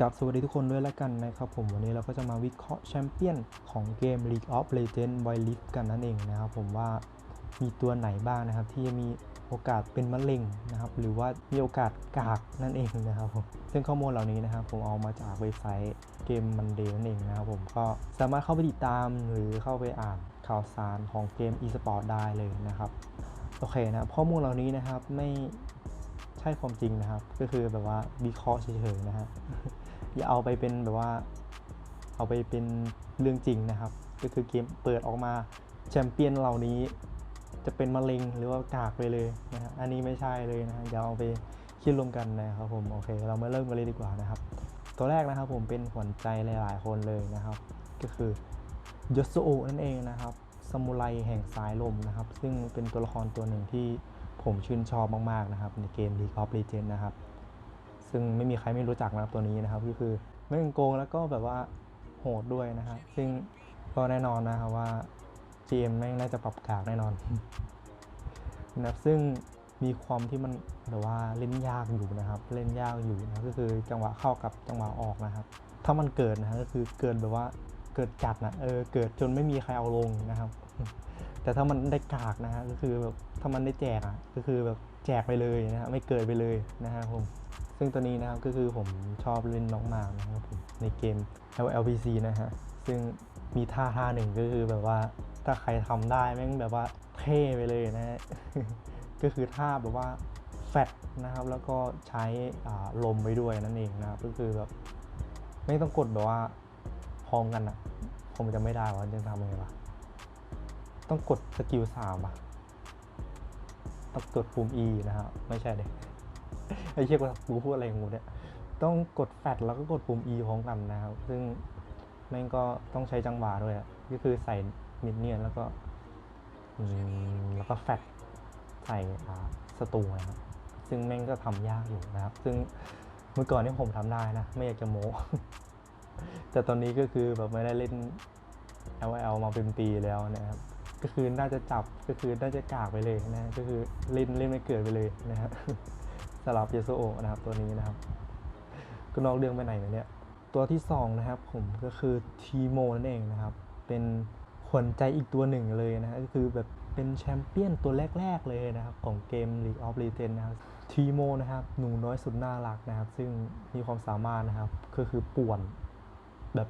กับสวัสดีทุกคนด้วยแล้วกันนะครับผมวันนี้เราก็จะมาวิเคราะห์แชมเปี้ยนของเกม League of Legends Wild Rift กันนั่นเองนะครับผมว่ามีตัวไหนบ้างนะครับ ที่จะมีโอกาสเป็นมะเร็งนะครับหรือว่ามีโอกาสกากนั่นเองนะครับผมซึ่งข้อมูลเหล่านี้นะครับผมเอามาจากเว็บไซต์เกมมันเดย์นั่นเองนะครับผมก็สามารถเข้าไปติดตามหรือเข้าไปอ่านข่าวสารของเกม e-sport ได้เลยนะครับโอเคนะข้อมูลเหล่านี้นะครับไม่ใช่ความจริงนะครับ ก็คือแบบว่าวิเคราะห์เฉยๆนะฮะ อย่าเอาไปเป็นแบบว่า เอาไปเป็นเรื่องจริงนะครับ ก็คือเกมเปิดออกมาแชมเปี้ยนเหล่านี้จะเป็นมะเร็งหรือว่ากากไปเลยนะฮะอันนี้ไม่ใช่เลยนะฮะอย่าเอาไปคิดรวมกันนะครับผมโอเค เรามาเริ่มกันเลยดีกว่านะครับ ตัวแรกนะครับผมเป็นขวัญใจหลาย ๆ คนเลยนะครับ ก็คือยโซโอนั่นเองนะครับซามูไรแห่งสายลมนะครับ ซึ่งเป็นตัวละครตัวหนึ่งที่ผมชื่นชอบมาก ๆ นะครับ ในเกม League of Legends นะครับ ซึ่งไม่มีใครไม่รู้จักนะครับตัวนี้นะครับ ก็คือไม่งโกงแล้วก็แบบว่าโหดด้วยนะครับ ซึ่งก็แน่นอนนะครับว่า GM แม่งน่าจะปรับกากแน่นอนนะครับซึ่งมีความที่มันแบบว่าเล่นยากอยู่นะครับ เล่นยากอยู่นะก็คือจังหวะเข้ากับจังหวะออกนะครับ ถ้ามันเกิดนะก็คือเกิดแบบว่าเกิดจัดนะเออเกิดจนไม่มีใครเอาลงนะครับ แต่ถ้ามันได้กากนะฮะก็คือแบบถ้ามันได้แจกอะก็คือแบบแจกไปเลยนะฮะไม่เกิดไปเลยนะครับผม ซึ่งตัวนี้นะครับก็คือผมชอบเล่นน้องหมากนะครับผมในเกม LLPC นะฮะ ซึ่งมีท่าท่าหนึ่งก็คือแบบว่าถ้าใครทำได้แม่งแบบว่าเท่ไปเลยนะฮะ ก็คือท่าแบบว่าแฟตนะครับ แล้วก็ใช้อ่าลมไปด้วยนั่นเองนะครับ ก็คือแบบไม่ต้องกดแบบว่าพร้อมกันอะผมจะไม่ได้ว่าจะทำยังไงวะต้องกดสกิลสามอะต้องกดปุ่ม E นะครับไม่ใช่เด็ ไอ้เชี่ยกูพูดอะไรของกูเนี่ย ต้องกดแฟตแล้วก็กดปุ่ม E พร้อมกันนะครับ ซึ่งแม่งก็ต้องใช้จังหวะด้วยอะก็คือใส่มิดเนียนแล้วก็แล้วก็แฟตใส่อ่าสตูนะครับ ซึ่งแม่งก็ทำยากอยู่นะครับ ซึ่งเมื่อก่อนนี่ผมทำได้นะ ไม่อยากจะโม้แต่ตอนนี้ก็คือแบบไม่ได้เล่น LL มาเป็นปีแล้วนะครับ ก็คือน่าจะจับก็คือน่าจะกากไปเลยนะ ก็คือเล่นเล่นไม่เกิดไปเลยนะครับ สลับเยโซโอนะครับตัวนี้นะครับ ก็นอกเรื่องไปไหนเนี่ย ตัวที่สองนะครับผมก็คือทีโมนั่นเองนะครับ เป็นขวัญใจอีกตัวหนึ่งเลยนะฮะก็คือแบบเป็นแชมเปี้ยนตัวแรก ๆ เลยนะครับ ของเกม League of Legends นะครับทีโมนะครับหนูน้อยสุดน่ารักนะครับ ซึ่งมีความสามารถนะครับก็คือป่วนแบบ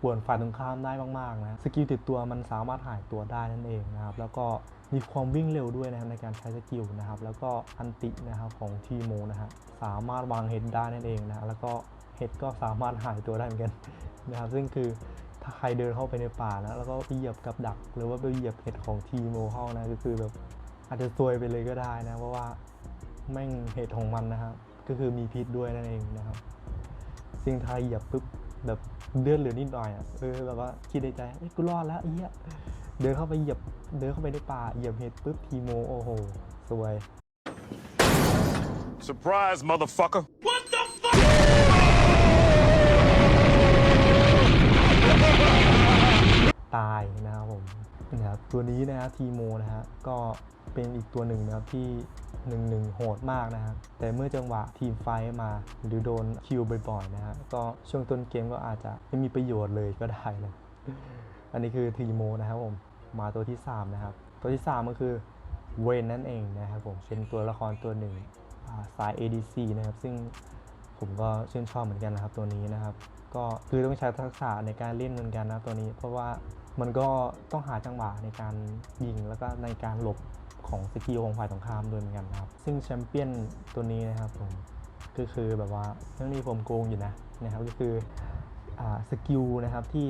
ป่วนฝ่ายตรงข้ามได้มากๆนะสกิลติดตัวมันสามารถหายตัวได้นั่นเองนะครับแล้วก็มีความวิ่งเร็วด้วยนะครับในการใช้สกิลนะครับแล้วก็อันตินะครับของทีโมนะฮะสามารถวางเฮดได้นั่นเองนะแล้วก็เฮดก็สามารถหายตัวได้เหมือนกันนะครับซึ่งคือถ้าใครเดินเข้าไปในป่านะแล้วก็ไปเหยียบกับดัก หรือว่าไปเหยียบเห็ดของทีโมเข้านะก็คือแบบอาจจะซวยไปเลยก็ได้นะเพราะว่าแม่งเห็ดของมันนะครับก็คือมีพิษด้วยนั่นเองนะครับซึ่งถ้าเหยียบปุ๊บ แบบเลือดเหลือนิดหน่อยอะเออแบบว่าคิดในใจเอ้ยกูรอดแล้วไอ้เหี้ยเดินเข้าไปเหยียบเดินเข้าไปในป่าเหยียบเห็ดปุ๊บทีโมโอ้โหซวย Surprise, motherfucker. ตายนะครับผม นะครับตัวนี้นะฮะทีโมนะฮะก็เป็นอีกตัวหนึ่งนะครับที่หนึ่งหนึ่งโหดมากนะครับแต่เมื่อจังหวะทีมไฟท์มาหรือโดนคิวบ่อยๆนะฮะก็ช่วงต้นเกมก็อาจจะไม่มีประโยชน์เลยก็ได้นะอันนี้คือทีโมนะครับผมมาตัวที่ 3 นะครับ ตัวที่ 3 ก็คือเวนนั่นเองนะครับผมเป็นตัวละครตัวหนึ่งอ่าสาย ADC นะครับ ซึ่งผมก็ชื่นชอบเหมือนกันนะครับตัวนี้นะครับ ก็คือต้องใช้ทักษะในการเล่นเหมือนกันนะตัวนี้ เพราะว่า มันก็ต้องหาจังหวะในการยิงแล้วก็ในการหลบของสกิลของฝ่ายตรงข้ามด้วยเหมือนกันครับ ซึ่งแชมเปี้ยนตัวนี้นะครับผมก็คือแบบว่าเรื่องนี้ผมโกงอยู่นะนะครับก็คืออสกิลนะครับที่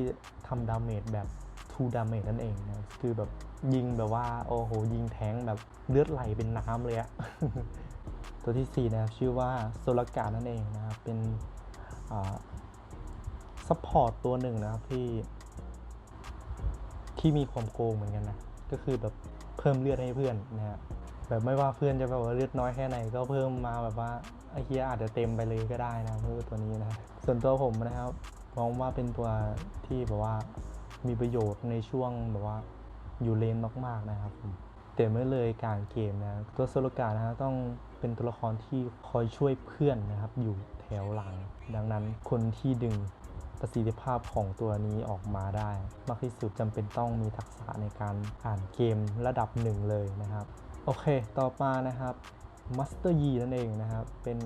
ทำดาเมจแบบ2ดาเมจนั่นเองนะค,คือแบบยิงแบบว่าโอ้โหยิงแทงแบบเลือดไหลเป็นน้ำเลยอะตัวที่ 4 นะครับ ชื่อว่าโซลกานั่นเองนะครับ เป็นซัพพอร์ตตัวหนึ่งนะครับที่ ที่มีความโกงเหมือนกันนะ ก็คือแบบเพิ่มเลือดให้เพื่อนนะฮะแบบไม่ว่าเพื่อนจะแบบว่าเลือดน้อยแค่ไหนก็เพิ่มมาแบบว่าไอ้เฮียอาจจะเต็มไปเลยก็ได้นะเพื่อตัวนี้นะส่วนตัวผมนะครับมองว่าเป็นตัวที่แบบว่ามีประโยชน์ในช่วงแบบว่าอยู่เลนมากๆนะครับผมแต่เมื่อเลยกลารเกมนะตัวโซโลกานะฮะต้องเป็นตัวละครที่คอยช่วยเพื่อนนะครับ อยู่แทวหลัง ดังนั้นคนที่ดึง ประสิทธิภาพของตัวนี้ออกมาได้ มากที่สุดจำเป็นต้องมีทักษะในการอ่านเกมระดับหนึ่งเลยนะครับ โอเค ต่อมานะครับมัสเตอร์ยีนั่นเองนะครับ เป็น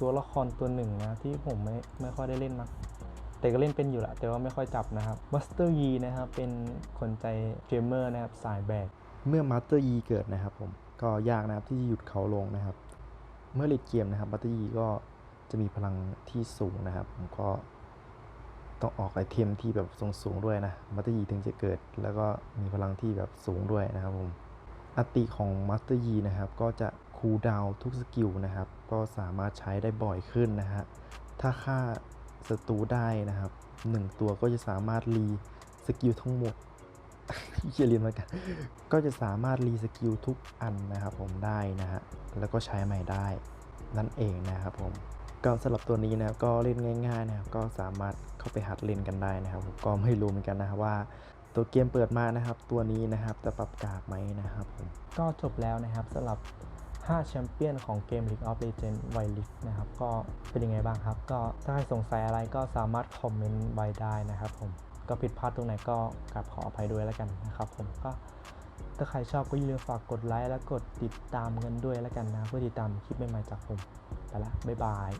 ตัวละครตัวหนึ่งนะที่ผมไม่ไม่ค่อยได้เล่นมากแต่ก็เล่นเป็นอยู่ละแต่ว่าไม่ค่อยจับนะครับมัสเตอร์ยีนะครับเป็นคนใจเกมเมอร์นะครับสายแบกเมื่อมาสเตอร์ e เกิดนะครับผมก็ยากนะครับที่จะหยุดเขาลงนะครับ เมื่อเลดเกมนะครับมาสเตอร์ e ก็จะมีพลังที่สูงนะครับ ผมก็ ต้องออกไอเทมที่แบบสูงๆด้วยนะมาสเตอร์ e ถึงจะเกิด แล้วก็มีพลังที่แบบสูงด้วยนะครับผมอัติของมาสเตอร์ e นะครับ ก็จะคูลดาวทุกสกิลนะครับ ก็สามารถใช้ได้บ่อยขึ้นนะฮะถ้าฆ่าศัตรูได้นะครับหนึ่งตัวก็จะสามารถรีสกิลทั้งหมดเขียนเรียนมากันก็จะสามารถรีสกิลทุกอันนะครับผมได้นะฮะแล้วก็ใช้ใหม่ได้นั่นเองนะครับผม ก็สำหรับตัวนี้นะครับก็เล่นง่ายๆนะครับก็สามารถเข้าไปหัดเล่นกันได้นะครับผมก็ไม่รู้เหมือนกันนะครับว่า ตัวเกมเปิดมานะครับตัวนี้นะครับจะปรับกากไหมนะครับผมก็จบแล้วนะครับสำหรับ5แชมเปี้ยนของเกม League of Legends w i l e a g นะครับก็เป็นยังไงบ้างครับ ก็ถ้าใครสงสัยอะไรก็สามารถคอมเมนต์ไว้ได้นะครับผมก็ผิดพลาดตรงไหนก็กราบขออภัยด้วยแล้วกันนะครับผมก็ถ้าใครชอบก็อย่าลืมฝากกดไลค์และกดติดตามกันด้วยแล้วกันนะ เพื่อติดตามคลิปใหม่ๆจากผม ไปละ บ๊ายบาย